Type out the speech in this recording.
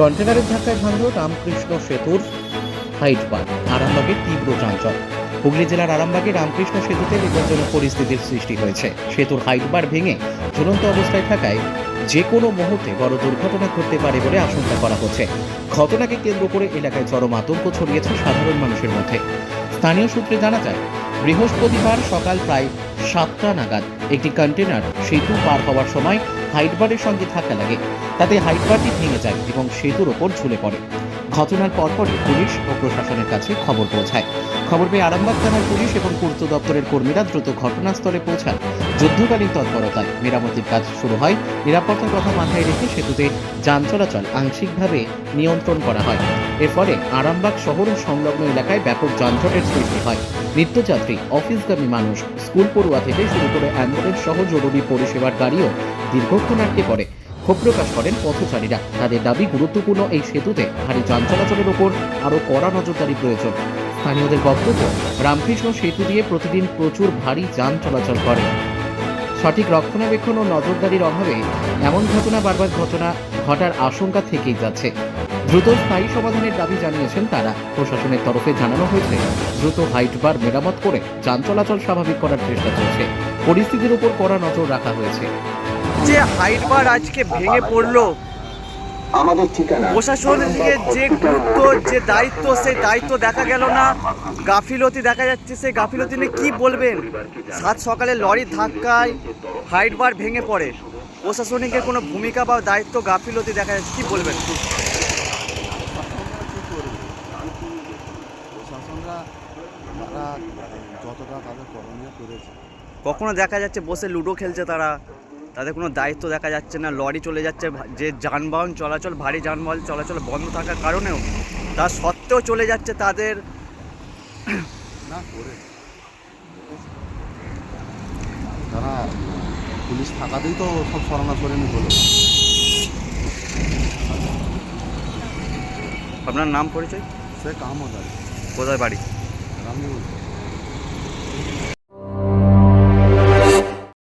কন্টেনারের ধাক্কায় ভাঙল রামকৃষ্ণ সেতুর হাইট পার। আরামবাগের তীব্র যানজট। হুগলি জেলার আরামবাগে রামকৃষ্ণ সেতুতে বিপজ্জনক পরিস্থিতির সৃষ্টি হয়েছে। সেতুর হাইট বার ভেঙে ঝুলন্ত অবস্থায় থাকায় যে কোনো মুহূর্তে বড় দুর্ঘটনা ঘটতে পারে বলে আশঙ্কা করা হচ্ছে। ঘটনাকে কেন্দ্র করে এলাকায় চরম আতঙ্ক ছড়িয়েছে সাধারণ মানুষের মধ্যে। স্থানীয় সূত্রে জানা যায়, বৃহস্পতিবার সকাল প্রায় সাতটা নাগাদ একটি কন্টেনার সেতু পার হওয়ার সময় হাইটবারের সঙ্গে ধাক্কা লাগে। তাতে হাইটবারটি ভেঙে যায় এবং সেতুর ওপর ঝুলে পড়ে। ঘটনার পরপরই পুলিশ ও প্রশাসনের কাছে খবর পৌঁছায়। খবর পেয়ে আরামবাগ থানার পুলিশ এবং পূর্ত দপ্তরের কর্মীরা দ্রুত ঘটনাস্থলে পৌঁছান। যুদ্ধকালীন তৎপরতায় মেরামতির কাজ শুরু হয়। নিরাপত্তার কথা মাথায় রেখে সেতুতে যান চলাচল আংশিকভাবে নিয়ন্ত্রণ করা হয়। এর ফলে আরামবাগ শহর ও সংলগ্ন এলাকায় ব্যাপক যানজটের সৃষ্টি হয়। নিত্যযাত্রী, অফিসগামী মানুষ, স্কুল পড়ুয়া থেকে শুরু করে অ্যাম্বুলেন্স সহ জরুরি পরিষেবার গাড়িও দীর্ঘক্ষণ আটকে পড়ে। ক্ষোভ প্রকাশ করেন পথচারীরা। তাদের দাবি, গুরুত্বপূর্ণ এই সেতুতে ভারী যান চলাচলের ওপর আরও কড়া নজরদারি প্রয়োজন। স্থানীয়দের বক্তব্য, রামকৃষ্ণ সেতু দিয়ে প্রতিদিন প্রচুর ভারী যান চলাচল করে। সঠিক রক্ষণাবেক্ষণ ও নজরদারির অভাবে এমন ঘটনা, বারবার ঘটনা ঘটার আশঙ্কা থেকেই যাচ্ছে। দ্রুত স্থায়ী সমাধানের দাবি জানিয়েছেন তারা। প্রশাসনের তরফে জানানো হয়েছে, দ্রুত হাইট বার মেরামত করে যান চলাচল স্বাভাবিক করার চেষ্টা চলছে। পরিস্থিতির উপর কড়া নজর রাখা হয়েছে। যে হাইট বার আজকে ভেঙে পড়ল। আমাদের ঠিকানা প্রশাসনের দিকে যে গুরুত্ব যে দায়িত্ব সেই দায়িত্ব দেখা গেল না। গাফিলতি দেখা যাচ্ছে সেই গাফিলতি নিয়ে কি বলবেন? সাত সকালে লরির ধাক্কায় হাইট বার ভেঙে পড়ে। প্রশাসনিকের কোনো ভূমিকা বা দায়িত্ব গাফিলতি দেখা যাচ্ছে কি বলবেন? কখনো দেখা যাচ্ছে বসে লুডো খেলছে তারা। তাদের কোনো দায়িত্ব দেখা যাচ্ছে না লরি চলে যাচ্ছে যে যানবাহন চলাচল ভারী যানবাহন চলাচল বন্ধ থাকার কারণেও তা সত্ত্বেও চলে যাচ্ছে তাদের না করে। তারা পুলিশ থাকাতেই তো সব সরানোসরানি হলো। আপনার নাম পরিচয়? সে যায় কোথায় বাড়ি? আমি